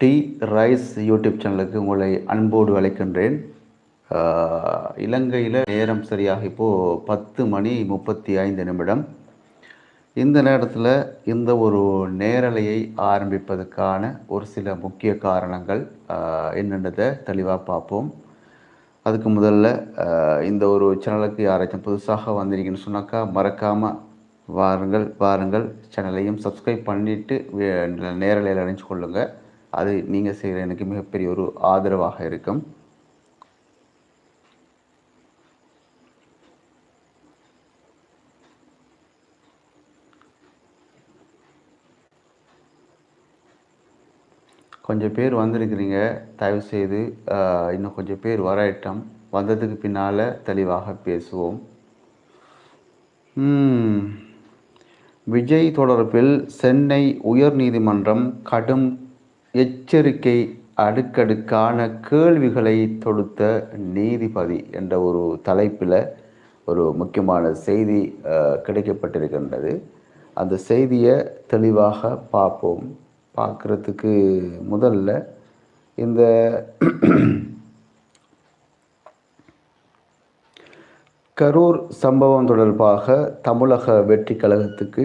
D rice YouTube சேனலுக்கு உங்களை அன்போடு அழைக்கின்றேன். இலங்கையில் நேரம் சரியாக இப்போது பத்து மணி முப்பத்தி ஐந்து நிமிடம். இந்த நேரத்தில் இந்த ஒரு நேரலையை ஆரம்பிப்பதற்கான ஒரு சில முக்கிய காரணங்கள் ஆஹ் என்னென்னதை தெளிவாக பார்ப்போம். அதுக்கு முதல்ல இந்த ஒரு சேனலுக்கு யாராச்சும் புதுசாக வந்திருக்கீங்கன்னு சொன்னாக்கா மறக்காமல் வாருங்கள் வாருங்கள். சேனலையும் சப்ஸ்கிரைப் பண்ணிவிட்டு நேரலையில் அணிஞ்சு கொள்ளுங்கள் அது நீங்கள் செய்கிற எனக்கு மிகப்பெரிய ஒரு ஆதரவாக இருக்கும். கொஞ்சம் பேர் வந்திருக்கிறீங்க தயவு செய்து இன்னும் கொஞ்சம் பேர் வரட்டும் வந்ததுக்கு பின்னால் தெளிவாக பேசுவோம். விஜய் தொடர்பில் சென்னை உயர்நீதிமன்றம் கடும் எச்சரிக்கை அடுக்கடுக்கான கேள்விகளை தொடுத்த நீதிபதி என்ற ஒரு தலைப்பில் ஒரு முக்கியமான செய்தி கிடைக்கப்பட்டிருக்கின்றது. அந்த செய்தியை தெளிவாக பார்ப்போம். பார்க்குறதுக்கு முதல்ல இந்த கரூர் சம்பவம் தொடர்பாக தமிழக வெற்றி கழகத்துக்கு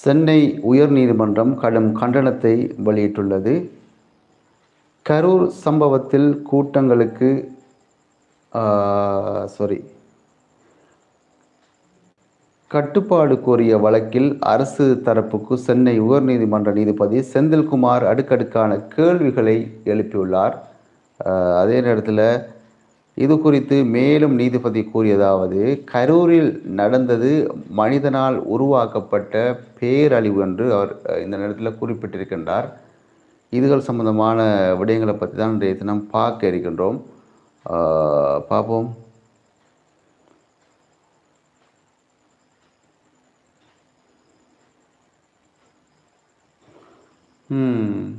சென்னை உயர்நீதிமன்றம் கடும் கண்டனத்தை வெளியிட்டுள்ளது. கரூர் சம்பவத்தில் கூட்டங்களுக்கு சாரி கட்டுப்பாடு கோரிய வழக்கில் அரசு தரப்புக்கு சென்னை உயர்நீதிமன்ற நீதிபதி செந்தில்குமார் அடுக்கடுக்கான கேள்விகளை எழுப்பியுள்ளார். அதே நேரத்தில் இது குறித்து மேலும் நீதிபதி கூறியதாவது கரூரில் நடந்தது மனிதனால் உருவாக்கப்பட்ட பேரழிவு என்று அவர் இந்த நேரத்தில் குறிப்பிட்டிருக்கின்றார். இதுகள் சம்பந்தமான விடயங்களை பற்றி தான் இன்றைய தினம் பார்க்க இருக்கின்றோம். பார்ப்போம். ம்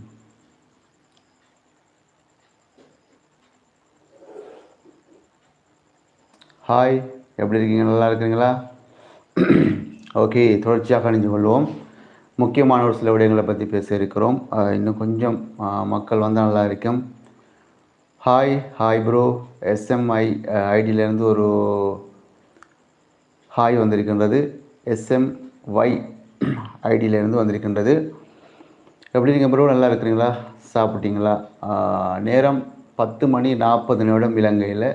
ஹாய் எப்படி இருக்கீங்க? நல்லா இருக்கிறீங்களா? ஓகே தொடர்ச்சியாக அணிஞ்சு கொள்வோம். முக்கியமான ஒரு சில விடயங்களை பற்றி பேச இருக்கிறோம். இன்னும் கொஞ்சம் மக்கள் வந்தால் நல்லா இருக்கும். ஹாய் ஹாய் ப்ரோ எஸ்எம்ஐ ஐடியிலேருந்து ஒரு ஹாய் வந்திருக்கின்றது. எஸ்எம்ஒய் ஐடியிலேருந்து வந்திருக்கின்றது. எப்படி இருக்கீங்க ப்ரோ நல்லா இருக்கிறீங்களா? சாப்பிட்டீங்களா? நேரம் பத்து மணி நாற்பது நிமிடம் இலங்கையில்.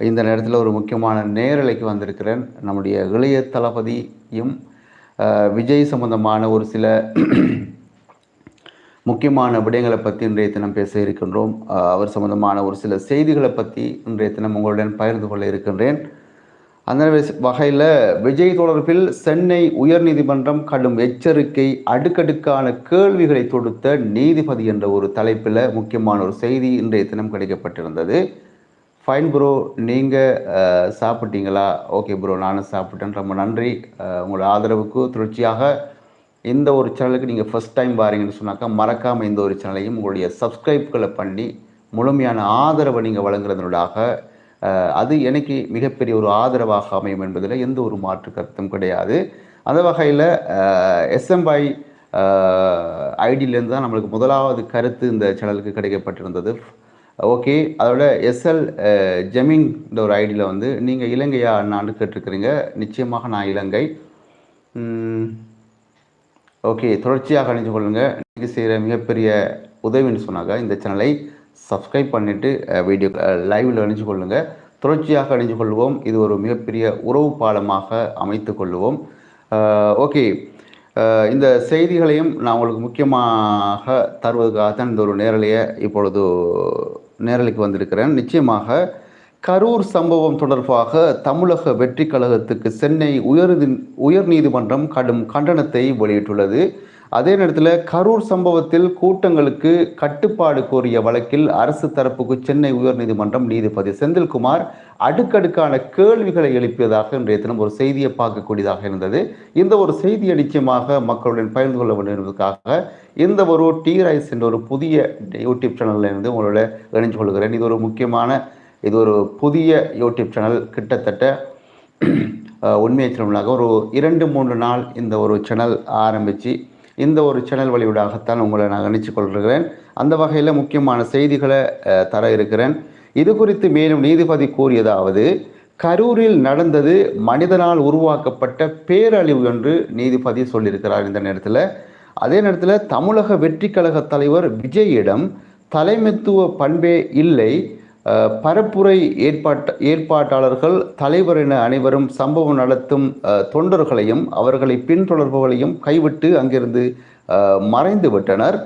இந்த நேரத்தில் ஒரு முக்கியமான நேரலைக்கு வந்திருக்கிறேன். நம்முடைய இளைய தளபதியும் விஜய் சம்பந்தமான ஒரு சில முக்கியமான விடயங்களை பற்றி இன்றைய தினம் பேச இருக்கின்றோம். அவர் சம்பந்தமான ஒரு சில செய்திகளை பற்றி இன்றைய தினம் உங்களுடன் பகிர்ந்து கொள்ள இருக்கின்றேன். அந்த வகையில் விஜய் தொடர்பில் சென்னை உயர்நீதிமன்றம் கடும் எச்சரிக்கை அடுக்கடுக்கான கேள்விகளை தொடுத்த நீதிபதி என்ற ஒரு தலைப்பில் முக்கியமான ஒரு செய்தி இன்றைய தினம் கிடைக்கப்பட்டிருந்தது. ஃபைன் ப்ரோ நீங்கள் சாப்பிட்டீங்களா? ஓகே ப்ரோ நானும் சாப்பிட்டேன். ரொம்ப நன்றி. உங்களோட ஆதரவுக்கு தொடர்ச்சியாக இந்த ஒரு சேனலுக்கு நீங்கள் ஃபஸ்ட் டைம் வாரீங்கன்னு சொன்னாக்கா மறக்காமல் இந்த ஒரு சேனலையும் உங்களுடைய சப்ஸ்கிரைப்களை பண்ணி முழுமையான ஆதரவை நீங்கள் வழங்குறதனூடாக அது எனக்கு மிகப்பெரிய ஒரு ஆதரவாக அமையும் என்பதில் எந்த ஒரு மாற்று கருத்தும் கிடையாது. அந்த வகையில் எஸ்எம்ஐ ஐடியிலேருந்து தான் நம்மளுக்கு முதலாவது கருத்து இந்த சேனலுக்கு கிடைக்கப்பட்டிருந்தது. ஓகே அதோட எஸ்எல் ஜெமிங் இந்த ஒரு ஐடியில் வந்து நீங்கள் இலங்கையா நான் கேட்டிருக்கிறீங்க. நிச்சயமாக நான் இலங்கை. ஓகே தொடர்ச்சியாக அணிஞ்சு கொள்ளுங்க. நீங்கள் செய்கிற மிகப்பெரிய உதவின்னு சொன்னாங்க. இந்த சேனலை சப்ஸ்கிரைப் பண்ணிவிட்டு வீடியோ லைவில் அணிஞ்சு கொள்ளுங்க. தொடர்ச்சியாக அணிஞ்சு கொள்வோம். இது ஒரு மிகப்பெரிய உறவு பாலமாக அமைத்து கொள்வோம். ஓகே இந்த செய்திகளையும் நான் உங்களுக்கு முக்கியமாக தருவதற்காக தான் இந்த ஒரு நேரலையை இப்பொழுது நேரலைக்கு வந்திருக்கிறேன். நிச்சயமாக கரூர் சம்பவம் தொடர்பாக தமிழக வெற்றி கழகத்துக்கு சென்னை உயர் உயர்நீதிமன்றம் கடும் கண்டனத்தை வெளியிட்டுள்ளது. அதே நேரத்தில் கரூர் சம்பவத்தில் கூட்டங்களுக்கு கட்டுப்பாடு கோரிய வழக்கில் அரசு தரப்புக்கு சென்னை உயர்நீதிமன்றம் நீதிபதி செந்தில்குமார் அடுக்கடுக்கான கேள்விகளை எழுப்பியதாக இன்றைய தினம் ஒரு செய்தியை பார்க்கக்கூடியதாக இருந்தது. இந்த ஒரு செய்தியை நிச்சயமாக மக்களுடன் பகிர்ந்து கொள்ள வேண்டும் என்பதற்காக இந்த ஒரு டி ரைஸ் என்ற ஒரு புதிய யூடியூப் சேனலில் இருந்து உங்களோட இணைஞ்சு கொள்கிறேன். இது ஒரு முக்கியமான இது ஒரு புதிய யூடியூப் சேனல். கிட்டத்தட்ட உண்மையை சொல்லணும்னாக்க ஒரு இரண்டு மூன்று நாள் இந்த ஒரு சேனல் ஆரம்பித்து இந்த ஒரு சேனல் வழியூடாகத்தான் உங்களை நான் கணிச்சு கொள்கிறேன். அந்த வகையில் முக்கியமான செய்திகளை தர இருக்கிறேன். இது குறித்து மேலும் நீதிபதி கூறியதாவது கரூரில் நடந்தது மனிதனால் உருவாக்கப்பட்ட பேரழிவு என்று நீதிபதி சொல்லியிருக்கிறார் இந்த நேரத்தில். அதே நேரத்தில் தமிழக வெற்றி கழக தலைவர் விஜயிடம் தலைமைத்துவ பண்பே இல்லை. பரப்புரை ஏற்பாட்ட ஏற்பாட்டாளர்கள் தலைவர் என அனைவரும் சம்பவம் நடத்தும் தொண்டர்களையும் அவர்களை பின்தொடர்பவர்களையும் கைவிட்டு அங்கிருந்து மறைந்துவிட்டனர் மறைந்து விட்டனர்.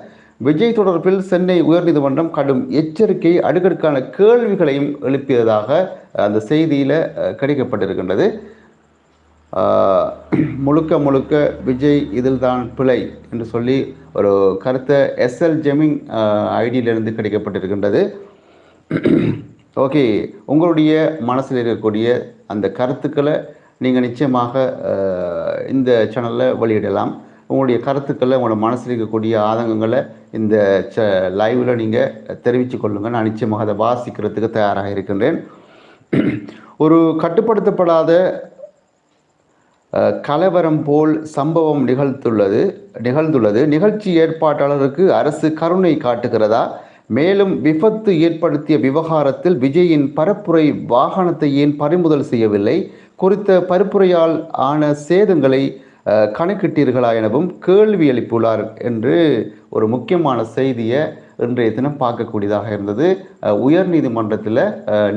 விஜய் தொடர்பில் சென்னை உயர்நீதிமன்றம் கடும் எச்சரிக்கை அடுக்கடுக்கான கேள்விகளையும் எழுப்பியதாக அந்த செய்தியில் கிடைக்கப்பட்டிருக்கின்றது. முழுக்க முழுக்க விஜய் இதில்தான் பிழை என்று சொல்லி ஒரு கருத்தை எஸ்எல் ஜெமிங் ஐடியிலிருந்து கிடைக்கப்பட்டிருக்கின்றது. ஓகே உங்களுடைய மனசில் இருக்கக்கூடிய அந்த கருத்துக்களை நீங்கள் நிச்சயமாக இந்த சேனலில் வெளியிடலாம். உங்களுடைய கருத்துக்களை உங்களோட மனசில் இருக்கக்கூடிய ஆதங்கங்களை இந்த ச லைவில் நீங்கள் தெரிவித்து கொள்ளுங்கள். நான் நிச்சயமாக அதை வாசிக்கிறதுக்கு தயாராக இருக்கின்றேன். ஒரு கட்டுப்படுத்தப்படாத கலவரம் போல் சம்பவம் நிகழ்த்துள்ளது நிகழ்ந்துள்ளது. நிகழ்ச்சி ஏற்பாட்டாளருக்கு அரசு கருணை காட்டுகிறதா? மேலும் விபத்து ஏற்படுத்திய விவகாரத்தில் விஜயின் பரப்புரை வாகனத்தை ஏன் பறிமுதல் செய்யவில்லை? குறித்த பரப்புரையால் ஆன சேதங்களை கணக்கிட்டீர்களா எனவும் கேள்வி எழுப்பியுள்ளார் என்று ஒரு முக்கியமான செய்தியை இன்றைய தினம் பார்க்கக்கூடியதாக இருந்தது. உயர் நீதிமன்றத்தில்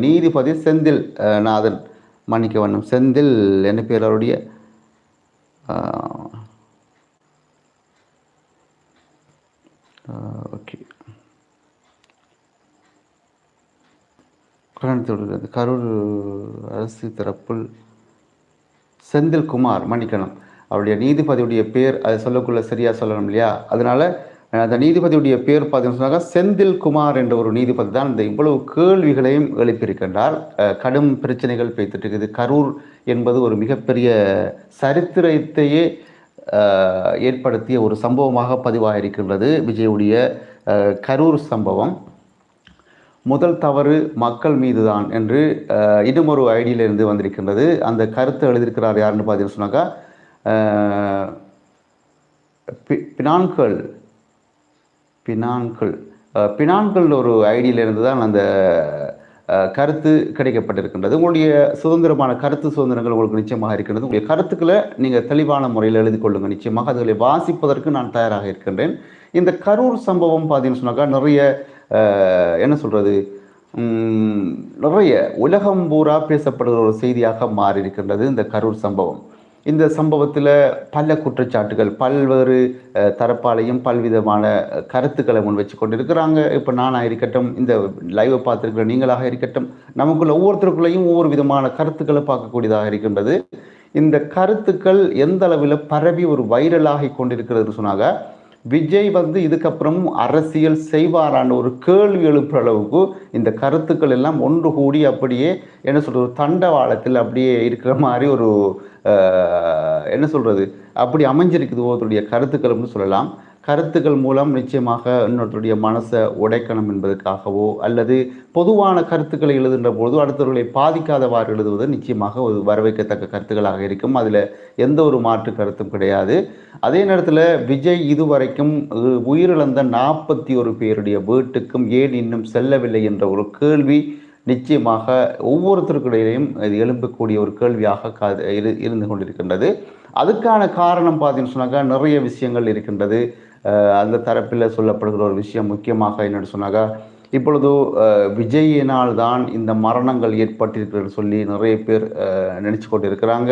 நீதிபதி செந்தில் நாதன் மன்னிக்க வேண்டும். செந்தில் என்ன பேர் அவருடைய? ஓகே. கருணாநிதி கரூர் அரசு தரப்பில் செந்தில்குமார் மன்னிக்கணும். அவருடைய நீதிபதியுடைய பேர் அது சொல்லக்குள்ள சரியாக சொல்லணும் இல்லையா? அதனால் அந்த நீதிபதியுடைய பேர் பார்த்தீங்கன்னு சொன்னாக்க செந்தில்குமார் என்ற ஒரு நீதிபதி தான் இந்த இவ்வளவு கேள்விகளையும் எழுப்பியிருக்கின்றார். கடும் பிரச்சனைகள் பேத்துட்டு இருக்குது கரூர் என்பது ஒரு மிகப்பெரிய சரித்திரத்தையே ஏற்படுத்திய ஒரு சம்பவமாக பதிவாகியிருக்கின்றது விஜயுடைய கரூர் சம்பவம். முதல் தவறு மக்கள் மீதுதான் என்று இன்னும் ஒரு ஐடியிலிருந்து வந்திருக்கின்றது. அந்த கருத்தை எழுதியிருக்கிறார் யாருன்னு பார்த்தீங்கன்னு சொன்னாக்கா பி- பினான்கள் பினான்கள் பினான்கள் ஒரு ஐடியிலிருந்து தான் அந்த கருத்து கிடைக்கப்பட்டிருக்கின்றது. உங்களுடைய சுதந்திரமான கருத்து சுதந்திரங்கள் உங்களுக்கு நிச்சயமாக இருக்கின்றது. உங்களுடைய கருத்துக்களை நீங்கள் தெளிவான முறையில் எழுதி கொள்ளுங்கள் நிச்சயமாக அதுகளை வாசிப்பதற்கு நான் தயாராக இருக்கின்றேன். இந்த கரூர் சம்பவம் பார்த்தீங்கன்னு சொன்னாக்கா நிறைய என்ன சொல்கிறது நிறைய உலகம் பூரா பேசப்படுகிற ஒரு செய்தியாக மாறி இருக்கின்றது இந்த கரூர் சம்பவம். இந்த சம்பவத்தில் பல குற்றச்சாட்டுகள் பல்வேறு தரப்பாலையும் பல்விதமான கருத்துக்களை முன் வச்சு கொண்டிருக்கிறாங்க. இப்போ நானாக இருக்கட்டும் இந்த லைவை பார்த்துருக்கிற நீங்களாக இருக்கட்டும் நமக்குள்ள ஒவ்வொருத்தருக்குள்ளேயும் ஒவ்வொரு விதமான கருத்துக்களை பார்க்கக்கூடியதாக இருக்கின்றது. இந்த கருத்துக்கள் எந்த அளவில் பரவி ஒரு வைரலாகி கொண்டிருக்கிறதுன்னு சொன்னாங்க. விஜய் வந்து இதுக்கப்புறமும் அரசியல் செய்வாரான ஒரு கேள்வி எழுப்புற அளவுக்கு இந்த கருத்துக்கள் எல்லாம் ஒன்று கூடி அப்படியே என்ன சொல்கிறது தண்டவாளத்தில் அப்படியே இருக்கிற மாதிரி ஒரு என்ன சொல்கிறது அப்படி அமைஞ்சிருக்குது ஒருத்தருடைய கருத்துக்கள்னு சொல்லலாம். கருத்துக்கள் மூலம் நிச்சயமாக இன்னொருத்தருடைய மனசை உடைக்கணும் என்பதற்காகவோ அல்லது பொதுவான கருத்துக்களை எழுதுகின்ற போது அடுத்தவர்களை பாதிக்காதவாறு எழுதுவது நிச்சயமாக ஒரு வரவேற்கத்தக்க கருத்துக்களாக இருக்கும். அதில் எந்த ஒரு மாற்று கருத்தும் கிடையாது. அதே நேரத்தில் விஜய் இதுவரைக்கும் உயிரிழந்த நாற்பத்தி ஒரு பேருடைய வீட்டுக்கும் ஏன் இன்னும் செல்லவில்லை என்ற ஒரு கேள்வி நிச்சயமாக ஒவ்வொருத்தருக்கிடையிலையும் இது எழும்பக்கூடிய ஒரு கேள்வியாக கா- இரு இருந்து கொண்டிருக்கின்றது. அதுக்கான காரணம் பார்த்தீங்கன்னு சொன்னாக்கா நிறைய விஷயங்கள் இருக்கின்றது. அந்த தரப்பில் சொல்லப்படுகிற ஒரு விஷயம் முக்கியமாக என்னென்னு சொன்னாக்கா இப்பொழுது விஜயினால் தான் இந்த மரணங்கள் ஏற்பட்டிருக்கிறது சொல்லி நிறைய பேர் நினச்சி கொண்டிருக்கிறாங்க. கொண்டு இருக்கிறாங்க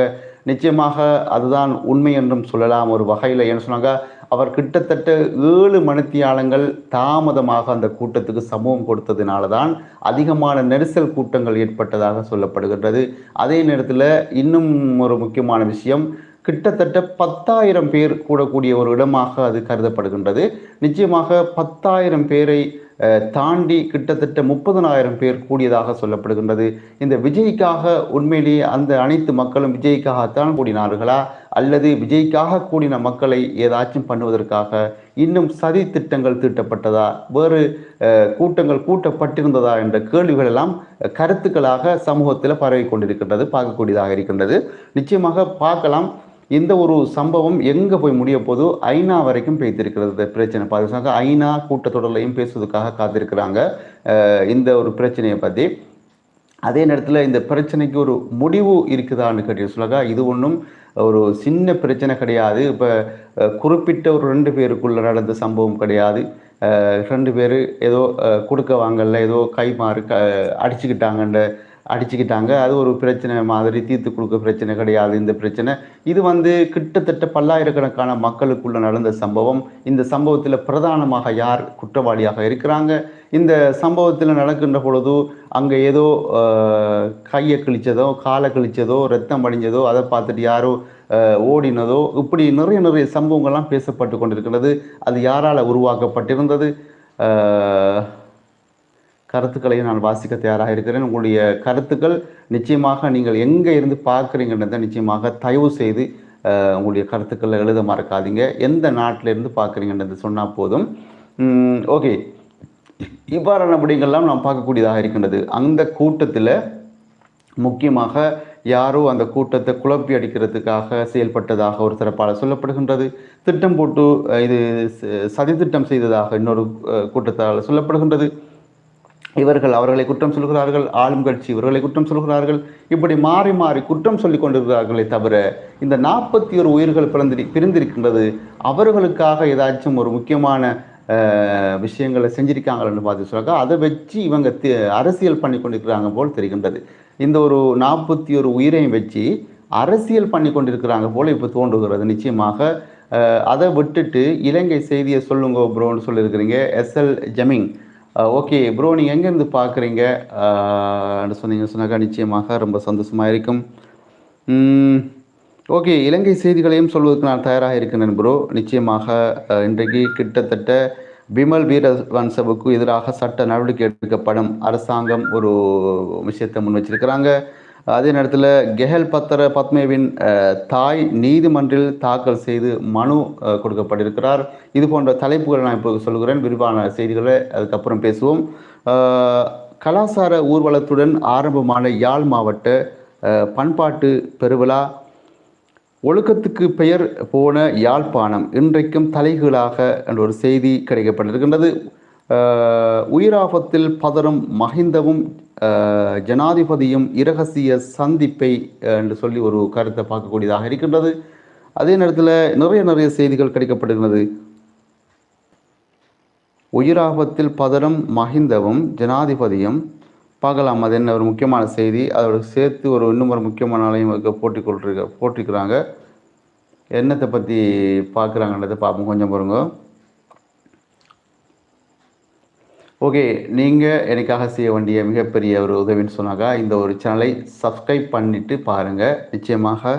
நிச்சயமாக அதுதான் உண்மை என்றும் சொல்லலாம். ஒரு வகையில் என்ன சொன்னாங்க? அவர் கிட்டத்தட்ட ஏழு மணித்தியாலங்கள் தாமதமாக அந்த கூட்டத்துக்கு சமூகம் கொடுத்ததினால தான் அதிகமான நெரிசல் கூட்டங்கள் ஏற்பட்டதாக சொல்லப்படுகின்றது. அதே நேரத்தில் இன்னும் ஒரு முக்கியமான விஷயம் கிட்டத்தட்ட பத்தாயிரம் பேர் கூடக்கூடிய ஒரு இடமாக அது கருதப்படுகின்றது. நிச்சயமாக பத்தாயிரம் பேரை தாண்டி கிட்டத்தட்ட முப்பதனாயிரம் பேர் கூடியதாக சொல்லப்படுகின்றது. இந்த விஜய்க்காக உண்மையிலேயே அந்த அனைத்து மக்களும் விஜய்க்காகத்தான் கூடினார்களா? அல்லது விஜய்க்காக கூடின மக்களை ஏதாச்சும் பண்ணுவதற்காக இன்னும் சதி திட்டங்கள் தீட்டப்பட்டதா? வேறு கூட்டங்கள் கூட்டப்பட்டிருந்ததா என்ற கேள்விகள் எல்லாம் கருத்துக்களாக சமூகத்தில் பரவி கொண்டிருக்கின்றது பார்க்கக்கூடியதாக இருக்கின்றது. நிச்சயமாக பார்க்கலாம். இந்த ஒரு சம்பவம் எங்கே போய் முடிய போதோ ஐநா வரைக்கும் பேய்த்திருக்கிறது பிரச்சனை. பாதுகாக்க ஐநா கூட்டத்தொடர்லையும் பேசுவதற்காக காத்திருக்கிறாங்க. இந்த ஒரு பிரச்சனையை பற்றி அதே நேரத்தில் இந்த பிரச்சனைக்கு ஒரு முடிவு இருக்குதான்னு கேட்டு சொல்லக்கா இது ஒன்றும் ஒரு சின்ன பிரச்சனை கிடையாது. இப்போ குறிப்பிட்ட ஒரு ரெண்டு பேருக்குள்ள நடந்த சம்பவம் கிடையாது. ரெண்டு பேர் ஏதோ கொடுக்க வாங்கல ஏதோ கை மாறு க அடிச்சுக்கிட்டாங்கன்ற அடிச்சுக்கிட்டாங்க. அது ஒரு பிரச்சனை மாதிரி தீர்த்து கொடுக்க பிரச்சனை கிடையாது. இந்த பிரச்சனை இது வந்து கிட்டத்தட்ட பல்லாயிரக்கணக்கான மக்களுக்குள்ள நடந்த சம்பவம். இந்த சம்பவத்தில் பிரதானமாக யார் குற்றவாளியாக இருக்கிறாங்க? இந்த சம்பவத்தில் நடக்கின்ற பொழுது அங்கே ஏதோ கையை கிழிச்சதோ காலை கிழிச்சதோ ரத்தம் அடிஞ்சதோ அதை பார்த்துட்டு யாரோ ஓடினதோ இப்படி நிறைய நிறைய சம்பவங்கள்லாம் பேசப்பட்டு கொண்டிருக்கிறது. அது யாரால் உருவாக்கப்பட்டிருந்தது? கருத்துக்களையும் நான் வாசிக்க தயாராக இருக்கிறேன். உங்களுடைய கருத்துக்கள் நிச்சயமாக நீங்கள் எங்கே இருந்து பார்க்குறீங்கன்றதை நிச்சயமாக தயவு செய்து உங்களுடைய கருத்துக்களை எழுத மறக்காதீங்க. எந்த நாட்டிலேருந்து பார்க்குறீங்கன்றது சொன்னால் போதும். ஓகே. இவ்வாறான விடயங்கள்லாம் நாம் பார்க்கக்கூடியதாக இருக்கின்றது. அந்த கூட்டத்தில் முக்கியமாக யாரோ அந்த கூட்டத்தை குழப்பி அடிக்கிறதுக்காக செயல்பட்டதாக ஒரு சிறப்பால் சொல்லப்படுகின்றது. திட்டம் போட்டு இது ச- சதித்திட்டம் செய்ததாக இன்னொரு கூட்டத்தால் சொல்லப்படுகின்றது. இவர்கள் அவர்களை குற்றம் சொல்கிறார்கள் ஆளும் கட்சி இவர்களை குற்றம் சொல்கிறார்கள். இப்படி மாறி மாறி குற்றம் சொல்லி கொண்டிருக்கிறார்களே தவிர இந்த நாற்பத்தி ஒரு உயிர்கள் பிறந்திரி பிரிந்திருக்கின்றது. அவர்களுக்காக ஏதாச்சும் ஒரு முக்கியமான விஷயங்களை செஞ்சிருக்காங்கன்னு பார்த்து சொன்னாக்கா அதை வச்சு இவங்க அரசியல் பண்ணி கொண்டிருக்கிறாங்க போல் தெரிகின்றது. இந்த ஒரு நாற்பத்தி ஒரு உயிரையும் வச்சு அரசியல் பண்ணி கொண்டிருக்கிறாங்க போல் இப்போ தோன்றுகிறது. நிச்சயமாக அதை விட்டுட்டு இலங்கை செய்தியை சொல்லுங்க ப்ரோன்னு சொல்லியிருக்கிறீங்க. எஸ்எல் ஜமிங். ஓகே ப்ரோ நீங்கள் எங்கேருந்து பார்க்குறீங்க? சொன்னீங்க சொன்னாக்கா நிச்சயமாக ரொம்ப சந்தோஷமாக இருக்கும். ஓகே இலங்கை செய்திகளையும் சொல்வதற்கு நான் தயாராக இருக்கின்றேன் ப்ரோ நிச்சயமாக இன்றைக்கு கிட்டத்தட்ட பிமல் வீரவன்சவுக்கு எதிராக சட்ட நடவடிக்கை எடுக்கப்படும் அரசாங்கம் ஒரு விஷயத்தை முன் வச்சிருக்கிறாங்க அதே நேரத்தில் கெஹல் பத்தர பத்மேவின் தாய் நீதிமன்றில் தாக்கல் செய்து மனு கொடுக்கப்பட்டிருக்கிறார். இது போன்ற தலைப்புகளை நான் இப்போ சொல்கிறேன். விரிவான செய்திகளை அதுக்கப்புறம் பேசுவோம். கலாசார ஊர்வலத்துடன் ஆரம்பமான யாழ் மாவட்ட பண்பாட்டு பெருவிழா ஒழுக்கத்துக்கு பெயர் போன யாழ்ப்பாணம் இன்றைக்கும் தலைகீழாக என்ற ஒரு செய்தி கிடைக்கப்பட்டிருக்கின்றது. உயிராபத்தில் பதறும் மஹிந்தவும் ஜனாதிபதியும் இரகசிய சந்திப்பை என்று சொல்லி ஒரு கருத்தை பார்க்கக்கூடியதாக இருக்கின்றது. அதே நேரத்தில் நிறைய நிறைய செய்திகள் கிடைக்கப்படுகிறது உயிராபத்தில் பதரும் மஹிந்தவும் ஜனாதிபதியும் பார்க்கலாம். அது என்ன ஒரு முக்கியமான செய்தி? அதோட சேர்த்து ஒரு இன்னும் ஒரு முக்கியமான ஆலயம் போட்டி போட்டிக் போட்டிருக்கிறாங்க. என்னத்தை பற்றி பார்க்குறாங்கன்றதை பார்ப்போம். கொஞ்சம் பாருங்க ஓகே நீங்கள் எனக்காக செய்ய வேண்டிய மிகப்பெரிய ஒரு உதவின்னு சொன்னாக்கா இந்த ஒரு சேனலை சப்ஸ்கிரைப் பண்ணிட்டு பாருங்கள் நிச்சயமாக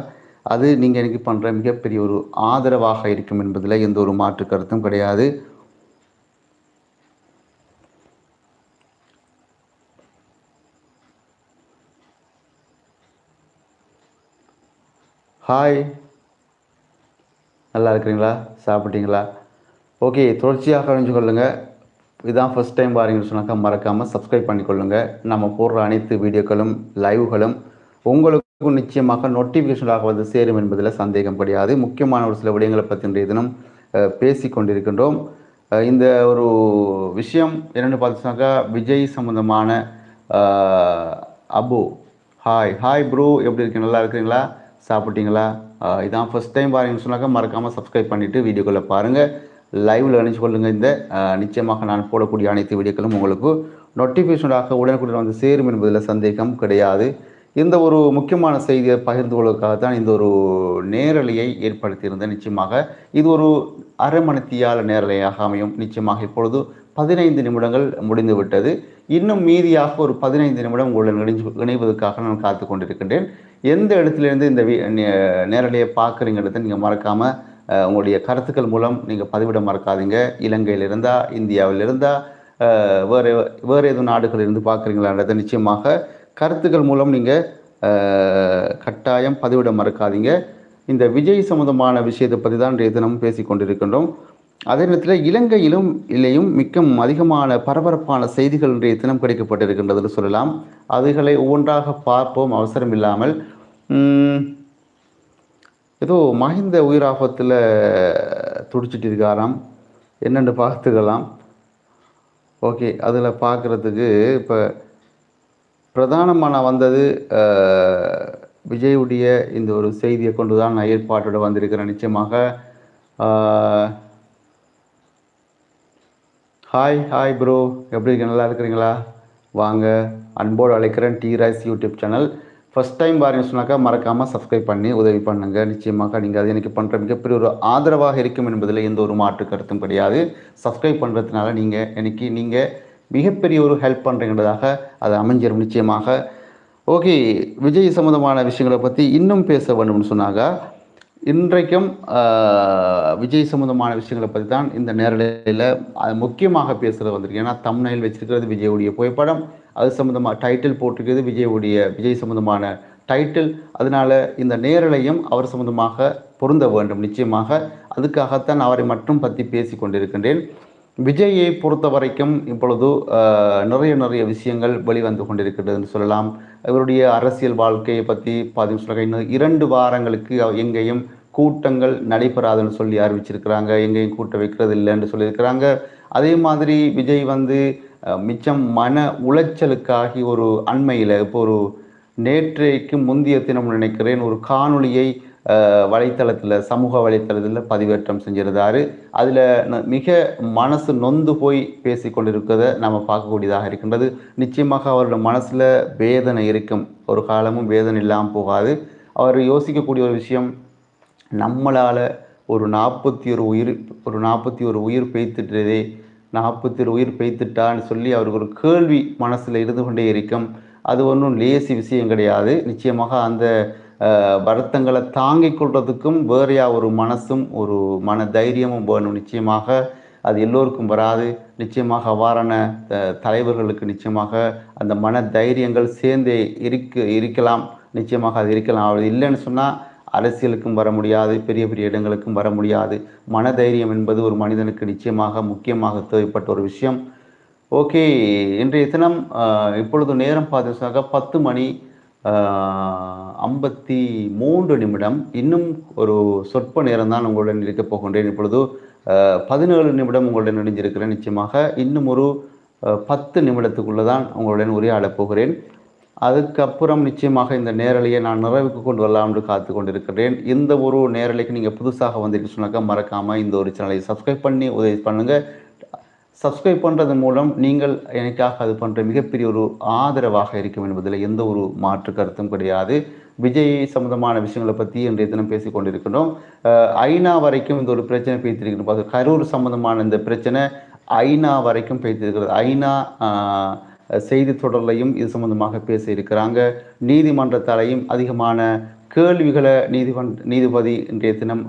அது நீங்கள் எனக்கு பண்ணுற மிகப்பெரிய ஒரு ஆதரவாக இருக்கும் என்பதில் எந்த ஒரு மாற்று கருத்தும் கிடையாது. ஹாய் நல்லா இருக்கிறீங்களா? சாப்பிட்டீங்களா? ஓகே தொடர்ச்சியாக அணிஞ்சு கொள்ளுங்கள் இதுதான் ஃபர்ஸ்ட் டைம் பாருங்கன்னு சொன்னாக்கா மறக்காமல் சப்ஸ்கிரைப் பண்ணிக்கொள்ளுங்க. நம்ம போடுற அனைத்து வீடியோக்களும் லைவ்களும் உங்களுக்கும் நிச்சயமாக நோட்டிஃபிகேஷனாக வந்து சேரும் என்பதில் சந்தேகம் கிடையாது. முக்கியமான ஒரு சில விடயங்களை பற்றி இன்றைய தினம் பேசி கொண்டிருக்கின்றோம். இந்த ஒரு விஷயம் என்னென்னு பார்த்தீங்கன்னாக்கா விஜய் சம்பந்தமான அபு ஹாய் ஹாய் ப்ரோ எப்படி இருக்கீங்க? நல்லா இருக்கிறீங்களா? சாப்பிட்டீங்களா? இதான் ஃபஸ்ட் டைம் பாருங்கன்னு சொன்னாக்கா மறக்காமல் சப்ஸ்கிரைப் பண்ணிவிட்டு வீடியோக்குள்ளே பாருங்கள் லைவில் இணைச்சு கொள்ளுங்கள் இந்த நிச்சயமாக நான் போடக்கூடிய அனைத்து வீடியோக்களும் உங்களுக்கு நோட்டிஃபிகேஷனாக உடனுக்குடன் வந்து சேரும் என்பதில் சந்தேகம் கிடையாது. இந்த ஒரு முக்கியமான செய்தியை பகிர்ந்து கொள்வதற்காக தான் இந்த ஒரு நேரலையை ஏற்படுத்தியிருந்தேன். நிச்சயமாக இது ஒரு அரைமணித்தியால நேரலையாக அமையும். நிச்சயமாக இப்பொழுது பதினைந்து நிமிடங்கள் முடிந்து விட்டது இன்னும் மீதியாக ஒரு பதினைந்து நிமிடம் உங்களுடன் இணைஞ்சு இணைவதற்காக நான் காத்து கொண்டிருக்கின்றேன். எந்த இடத்துலேருந்து இந்த வீ- நே- நேரலையை பார்க்குறீங்கிறத நீங்கள் மறக்காமல் உங்களுடைய கருத்துக்கள் மூலம் நீங்கள் பதிவிட மறக்காதீங்க. இலங்கையில் இருந்தால் இந்தியாவில் இருந்தால் வேறு வேறு எதுவும் நாடுகளில் இருந்து பார்க்குறீங்களான்றதை நிச்சயமாக கருத்துக்கள் மூலம் நீங்கள் கட்டாயம் பதிவிட மறக்காதீங்க. இந்த விஜய் சம்மந்தமான விஷயத்தை பற்றி தான் இன்றைய தினம் பேசி கொண்டிருக்கின்றோம். அதே நேரத்தில் இலங்கையிலும் இல்லையும் மிக்க அதிகமான பரபரப்பான செய்திகள் இன்றைய தினம் கிடைக்கப்பட்டிருக்கின்றதுன்னு சொல்லலாம். அதுகளை ஒவ்வொன்றாக பார்ப்போம். அவசரம் இல்லாமல். ஏதோ மஹிந்த உயிராபத்தில் துடிச்சிட்டு இருக்காராம் என்னென்னு பார்த்துக்கலாம். ஓகே அதில் பார்க்குறதுக்கு இப்போ பிரதானமாக நான் வந்தது விஜயுடைய இந்த ஒரு செய்தியை கொண்டு தான் நான் ஏற்பாட்டோட வந்திருக்கிறேன் நிச்சயமாக. Hi hi bro. எப்படி நல்லா இருக்கிறீங்களா? வாங்க அன்போடு அழைக்கிறேன் டி ராய்ஸ் யூடியூப் சேனல். ஃபஸ்ட் டைம் பாருங்க சொன்னாக்கா மறக்காமல் சப்ஸ்கிரைப் பண்ணி உதவி பண்ணுங்க. நிச்சயமாக நீங்கள் அது எனக்கு பண்ணுற மிகப்பெரிய ஒரு ஆதரவாக இருக்கும் என்பதில் எந்த ஒரு மாற்று கருத்தும் கிடையாது. சப்ஸ்கிரைப் பண்ணுறதுனால நீங்கள் எனக்கு நீங்கள் மிகப்பெரிய ஒரு ஹெல்ப் பண்ணுறீங்கிறதாக அது அமைஞ்சிடும் நிச்சயமாக. ஓகே விஜய் சம்மந்தமான விஷயங்களை பற்றி இன்னும் பேச வேண்டும்னு சொன்னாங்க இன்றைக்கும் விஜய் சம்பந்தமான விஷயங்களை பற்றி தான் இந்த நேரலையில் அது முக்கியமாக பேசுகிறது வந்திருக்கு. ஏன்னா தம்னையில் வச்சிருக்கிறது விஜயுடைய புகைப்படம் அது சம்மந்தமாக டைட்டில் போட்டிருக்கிறது விஜயுடைய விஜய் சம்மந்தமான டைட்டில் அதனால் இந்த நேரலையும் அவர் சம்மந்தமாக பொருந்த வேண்டும் நிச்சயமாக. அதுக்காகத்தான் அவரை மட்டும் பற்றி பேசி கொண்டிருக்கின்றேன். விஜயை பொறுத்த வரைக்கும் இப்பொழுது நிறைய நிறைய விஷயங்கள் வெளிவந்து கொண்டிருக்கிறதுன்னு சொல்லலாம். இவருடைய அரசியல் வாழ்க்கையை பற்றி பதிவு சொல்கிறாங்க இன்னும் இரண்டு வாரங்களுக்கு எங்கேயும் கூட்டங்கள் நடைபெறாதுன்னு சொல்லி அறிவிச்சிருக்கிறாங்க. எங்கேயும் கூட்ட வைக்கிறது இல்லைன்னு சொல்லியிருக்கிறாங்க. அதே மாதிரி விஜய் வந்து மிச்சம் மன உளைச்சலுக்காகி ஒரு அண்மையில் இப்போ ஒரு நேற்றைக்கு முந்தைய தினம் நினைக்கிறேன் ஒரு காணொளியை வலைத்தளத்தில் சமூக வலைத்தளத்தில் பதிவேற்றம் செஞ்சிருந்தார். அதில் மிக மனசு நொந்து போய் பேசி கொண்டிருக்கிறத நம்ம பார்க்கக்கூடியதாக இருக்கின்றது. நிச்சயமாக அவரோட மனசில் வேதனை இருக்கும். ஒரு காலமும் வேதனை இல்லாமல் போகாது. அவர் யோசிக்கக்கூடிய ஒரு விஷயம் நம்மளால் ஒரு நாற்பத்தி ஒரு உயிர் ஒரு நாற்பத்தி ஒரு உயிர் பெய்த்துட்டதே நாற்பத்தி ஒரு உயிர் பெய்த்துட்டான்னு சொல்லி அவருக்கு ஒரு கேள்வி மனசில் இருந்து கொண்டே இருக்கும். அது ஒன்றும் லேசி விஷயம் கிடையாது. நிச்சயமாக அந்த வருத்தங்களை தாங்கிக் கொள்றதுக்கும் வேறையா ஒரு மனசும் ஒரு மன தைரியமும் வேணும். நிச்சயமாக அது எல்லோருக்கும் வராது. நிச்சயமாக அவ்வாறான தலைவர்களுக்கு நிச்சயமாக அந்த மன தைரியங்கள் சேர்ந்தே இருக்க இருக்கலாம். நிச்சயமாக அது இருக்கலாம். அது இல்லைன்னு சொன்னால் அரசியலுக்கும் வர முடியாது. பெரிய பெரிய இடங்களுக்கும் வர முடியாது. மன தைரியம் என்பது ஒரு மனிதனுக்கு நிச்சயமாக முக்கியமாக தேவைப்பட்ட ஒரு விஷயம். ஓகே. இன்றைய தினம் இப்பொழுது நேரம் பார்த்தீங்கன்னாக்கா பத்து மணி ஐம்பத்தி மூன்று நிமிடம். இன்னும் ஒரு சொற்ப நேரம் தான் உங்களுடன் இருக்கப் போகின்றேன். இப்பொழுது பதினேழு நிமிடம் உங்களுடன் இணைஞ்சிருக்கிறேன் நிச்சயமாக. இன்னும் ஒரு பத்து நிமிடத்துக்குள்ளே தான் உங்களுடன் உரையாடப் போகிறேன். அதுக்கப்புறம் நிச்சயமாக இந்த நேரலையை நான் நிறைவுக்கு கொண்டு வரலாம் என்று காத்து கொண்டிருக்கிறேன் இந்த ஒரு நேரலைக்கு நீங்கள் புதுசாக வந்திருக்கு சொன்னாக்கா மறக்காமல் இந்த ஒரு சேனலை சப்ஸ்கிரைப் பண்ணி உதவி பண்ணுங்கள் சப்ஸ்கிரைப் பண்ணுறது மூலம் நீங்கள் எனக்காக அது பண்ணுற மிகப்பெரிய ஒரு ஆதரவாக இருக்கும் என்பதில் எந்த ஒரு மாற்று கருத்தும் கிடையாது. விஜய் சம்மந்தமான விஷயங்களை பற்றி இன்றைய தினம் பேசிக் கொண்டிருக்கிறோம் ஐநா வரைக்கும் இந்த ஒரு பிரச்சனை பேசியிருக்கிறோம் பார்த்து கரூர் சம்மந்தமான இந்த பிரச்சனை ஐநா வரைக்கும் பேசியிருக்கிறது. ஐநா செய்தி தொடர்லையும் இது சம்பந்தமாக பேசியிருக்கிறாங்க. நீதிமன்றத்தாலையும் அதிகமான கேள்விகளை நீதிமன்ற நீதிபதி இன்றைய தினம்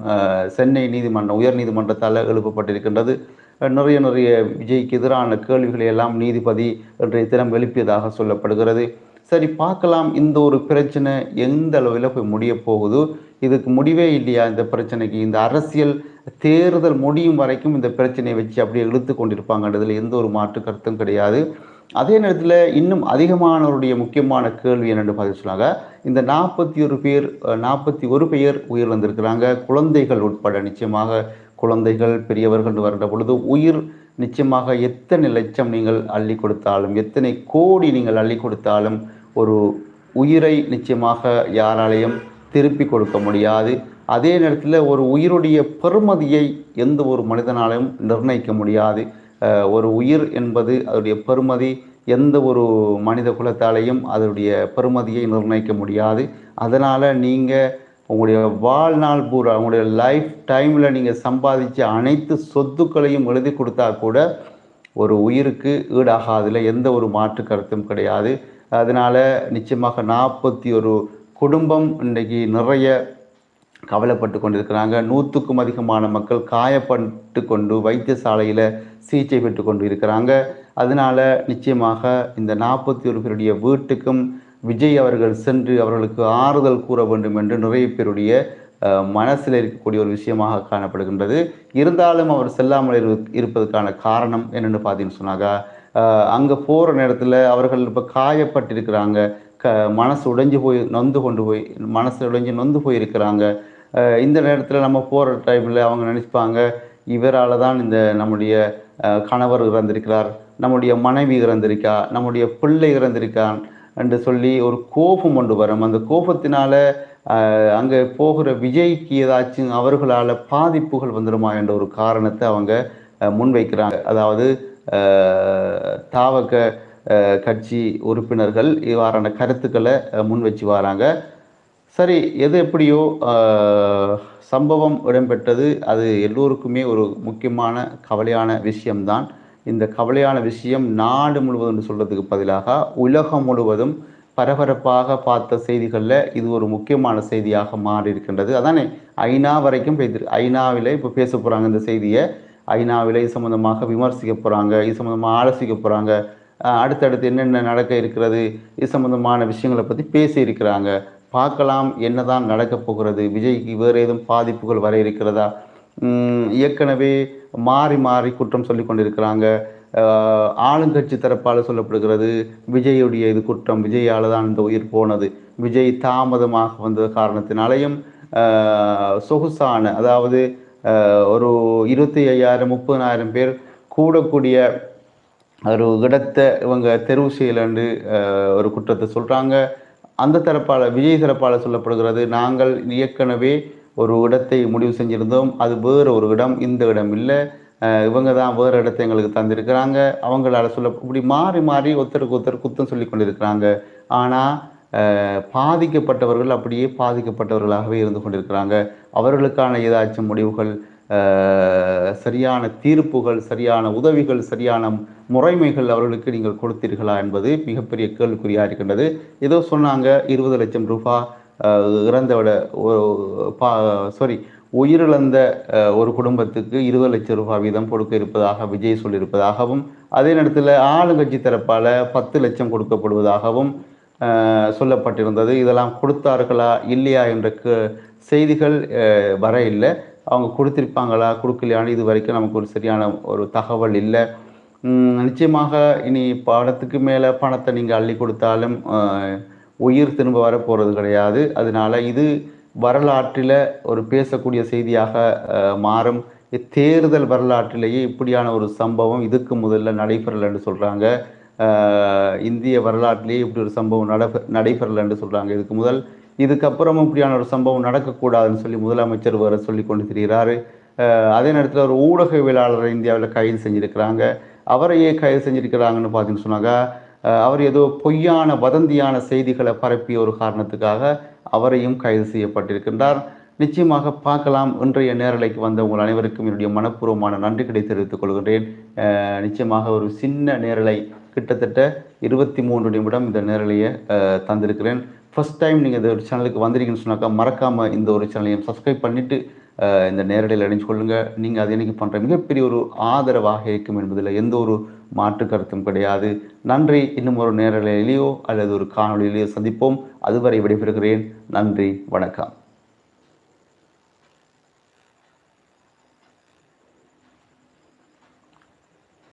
சென்னை நீதிமன்றம் உயர் நீதிமன்றத்தால் எழுப்பப்பட்டிருக்கின்றது. நிறைய நிறைய விஜய்க்கு எதிரான கேள்விகளை எல்லாம் நீதிபதி இன்றைய தினம் எழுப்பியதாக சொல்லப்படுகிறது. சரி பார்க்கலாம். இந்த ஒரு பிரச்சனை எந்த அளவில் போய் முடிய போகுது? இதுக்கு முடிவே இல்லையா இந்த பிரச்சனைக்கு? இந்த அரசியல் தேர்தல் முடியும் வரைக்கும் இந்த பிரச்சனையை வச்சு அப்படியே இழுத்து கொண்டிருப்பாங்கன்றதுல எந்த ஒரு மாற்று கருத்தும் கிடையாது. அதே நேரத்தில் இன்னும் அதிகமானவருடைய முக்கியமான கேள்வி என்னென்னு பார்த்து சொன்னாங்க. இந்த நாற்பத்தி ஒரு பேர் நாற்பத்தி ஒரு பேர் உயிரிழந்திருக்கிறாங்க. குழந்தைகள் உட்பட நிச்சயமாக குழந்தைகள் பெரியவர்கள் வருகின்ற பொழுது உயிர் நிச்சயமாக எத்தனை லட்சம் நீங்கள் அள்ளி கொடுத்தாலும் எத்தனை கோடி நீங்கள் அள்ளி கொடுத்தாலும் ஒரு உயிரை நிச்சயமாக யாராலையும் திருப்பி கொடுக்க முடியாது. அதே நேரத்தில் ஒரு உயிருடைய பெருமதியை எந்த ஒரு மனிதனாலையும் நிர்ணயிக்க முடியாது. ஒரு உயிர் என்பது அதனுடைய பெருமதி எந்த ஒரு மனித குலத்தாலையும் அதனுடைய பெருமதியை நிர்ணயிக்க முடியாது. அதனால் நீங்கள் உங்களுடைய வாழ்நாள் பூரா உங்களுடைய லைஃப் டைமில் நீங்கள் சம்பாதிச்ச அனைத்து சொத்துக்களையும் எழுதி கொடுத்தா கூட ஒரு உயிருக்கு ஈடாகாதில் எந்த ஒரு மாற்று கருத்தும் கிடையாது. அதனால் நிச்சயமாக நாற்பத்தி ஒரு குடும்பம் இன்றைக்கு நிறைய கவலைப்பட்டு கொண்டிருக்கிறாங்க. நூற்றுக்கும் அதிகமான மக்கள் காயப்பட்டு கொண்டு வைத்தியசாலையில் சிகிச்சை பெற்று கொண்டு இருக்கிறாங்க. அதனால நிச்சயமாக இந்த நாற்பத்தி ஒரு பேருடைய வீட்டுக்கும் விஜய் அவர்கள் சென்று அவர்களுக்கு ஆறுதல் கூற வேண்டும் என்று நிறைய பேருடைய மனசில் இருக்கக்கூடிய ஒரு விஷயமாக காணப்படுகின்றது. இருந்தாலும் அவர் செல்லாமல் இருப்பதற்கான காரணம் என்னென்னு பார்த்தீங்கன்னு சொன்னாங்க அங்கே போகிற நேரத்தில் அவர்கள் இப்போ காயப்பட்டிருக்கிறாங்க. க மனசு உடைஞ்சு போய் நொந்து கொண்டு போய் மனசு உடைஞ்சு நொந்து போயிருக்கிறாங்க. இந்த நேரத்தில் நம்ம போகிற டைமில் அவங்க நினச்சிப்பாங்க இவரால் தான் இந்த நம்முடைய கணவர் இறந்திருக்கிறார் நம்முடைய மனைவி இறந்திருக்கா நம்முடைய பிள்ளை இறந்திருக்கான் என்று சொல்லி ஒரு கோபம் கொண்டு வரும். அந்த கோபத்தினால அங்கே போகிற விஜய்க்கு ஏதாச்சும் அவர்களால் பாதிப்புகள் வந்துடுமா என்ற ஒரு காரணத்தை அவங்க முன்வைக்கிறாங்க. அதாவது தாவக கட்சி உறுப்பினர்கள் இவ்வாறான கருத்துக்களை முன் வச்சு வராங்க. சரி எது எப்படியோ சம்பவம் இடம்பெற்றது. அது எல்லோருக்குமே ஒரு முக்கியமான கவலையான விஷயம்தான். இந்த கவலையான விஷயம் நாடு முழுவதும் சொல்றதுக்கு பதிலாக உலகம் முழுவதும் பரபரப்பாக பார்த்த செய்திகளில் இது ஒரு முக்கியமான செய்தியாக மாறி இருக்கின்றது அதானே ஐநா வரைக்கும் பேசி ஐநாவில் இப்போ பேச போகிறாங்க இந்த செய்தியை. ஐநாவில் இது சம்மந்தமாக விமர்சிக்க போகிறாங்க இது சம்மந்தமாக ஆலோசிக்க போகிறாங்க அடுத்தடுத்து என்னென்ன நடக்க இருக்கிறது இது சம்மந்தமான விஷயங்களை பற்றி பேசி இருக்கிறாங்க. பார்க்கலாம் என்னதான் நடக்கப் போகிறது விஜய்க்கு வேறு ஏதும் பாதிப்புகள் வர இருக்கிறதா? ஏற்கனவே மாறி மாறி குற்றம் சொல்லி கொண்டிருக்கிறாங்க. ஆளுங்கட்சி தரப்பால் சொல்லப்படுகிறது விஜயுடைய இது குற்றம் விஜயால் தான் இந்த உயிர் போனது. விஜய் தாமதமாக வந்த காரணத்தினாலையும் சொகுசான அதாவது ஒரு இருபத்தி ஐயாயிரம் முப்பதாயிரம் பேர் கூடக்கூடிய ஒரு இடத்தை இவங்க தெரிவு செய்யலன்று ஒரு குற்றத்தை சொல்கிறாங்க அந்த தரப்பால் விஜய் தரப்பால் சொல்லப்படுகிறது நாங்கள் ஏற்கனவே ஒரு இடத்தை முடிவு செஞ்சுருந்தோம். அது வேறு ஒரு இடம் இந்த இடம் இல்லை. இவங்க தான் வேறு இடத்தை எங்களுக்கு தந்திருக்கிறாங்க. அவங்களால சொல்ல இப்படி மாறி மாறி ஒருத்தருக்கு ஒருத்தர் குத்தம் சொல்லி கொண்டிருக்கிறாங்க. ஆனால் பாதிக்கப்பட்டவர்கள் அப்படியே பாதிக்கப்பட்டவர்களாகவே இருந்து கொண்டிருக்கிறாங்க. அவர்களுக்கான ஏதாச்சும் முடிவுகள் சரியான தீர்ப்புகள் சரியான உதவிகள் சரியான முறைமைகள் அவர்களுக்கு நீங்கள் கொடுத்தீர்களா என்பது மிகப்பெரிய கேள்விக்குறியாக இருக்கின்றது. ஏதோ சொன்னாங்க இருபது லட்சம் ரூபாய் அஹ், பா சாரி உயிரிழந்த ஒரு குடும்பத்துக்கு இருபது லட்சம் ரூபாய் வீதம் கொடுக்க இருப்பதாக விஜய் சொல்லியிருப்பதாகவும் அதே நேரத்தில் ஆளுங்கட்சி தரப்பால் பத்து லட்சம் கொடுக்கப்படுவதாகவும் சொல்லப்பட்டிருந்தது. இதெல்லாம் கொடுத்தார்களா இல்லையா என்ற க- செய்திகள் வர இல்லை. அவங்க கொடுத்திருப்பாங்களா கொடுக்கலையான்னு இது வரைக்கும் நமக்கு ஒரு சரியான ஒரு தகவல் இல்லை. நிச்சயமாக இனி பணத்துக்கு மேலே பணத்தை நீங்கள் அள்ளி கொடுத்தாலும் உயிர் திரும்ப வரப்போகிறது கிடையாது. அதனால இது வரலாற்றில் ஒரு பேசக்கூடிய செய்தியாக மாறும். தேர்தல் வரலாற்றிலேயே இப்படியான ஒரு சம்பவம் இதுக்கு முதல்ல நடைபெறலைன்னு சொல்கிறாங்க இந்திய வரலாற்றிலேயே இப்படி ஒரு சம்பவம் நடைபெ நடைபெறலைன்னு சொல்கிறாங்க இதுக்கு முதல் இதுக்கப்புறமும் இப்படியான ஒரு சம்பவம் நடக்கக்கூடாதுன்னு சொல்லி முதலமைச்சர் வர சொல்லி கொண்டு திரிகிறாரு. அதே நேரத்தில் ஒரு ஊடகவியலாளரை இந்தியாவில் கைது செஞ்சுருக்கிறாங்க. அவரையே கைது செஞ்சிருக்கிறாங்கன்னு பார்த்தீங்கன்னு சொன்னாக்கா அவர் ஏதோ பொய்யான வதந்தியான செய்திகளை பரப்பிய ஒரு காரணத்துக்காக அவரையும் கைது செய்யப்பட்டிருக்கின்றார். நிச்சயமாக பார்க்கலாம். இன்றைய நேரலைக்கு வந்த உங்கள் அனைவருக்கும் என்னுடைய மனப்பூர்வமான நன்றிகளை தெரிவித்துக் கொள்கின்றேன். நிச்சயமாக ஒரு சின்ன நேரலை கிட்டத்தட்ட இருபத்தி மூன்று நிமிடம் இந்த நேரலையை தந்திருக்கிறேன். ஃபர்ஸ்ட் டைம் நீங்கள் இந்த ஒரு சேனலுக்கு வந்திருக்கீங்கன்னு சொன்னாக்கா மறக்காமல் இந்த ஒரு சேனலையும் சப்ஸ்கிரைப் பண்ணிவிட்டு இந்த நேரடியில் அடைஞ்சு கொள்ளுங்கள் நீங்கள் அது எனக்கு பண்ணுற மிகப்பெரிய ஒரு ஆதரவாக இருக்கும் என்பதில் எந்த ஒரு மாற்று கருத்தும் கிடையாது. நன்றி. இன்னும் ஒரு நேரலையிலேயோ அல்லது ஒரு காணொலியிலேயோ சந்திப்போம். அதுவரை விடைபெறுகிறேன். நன்றி. வணக்கம்.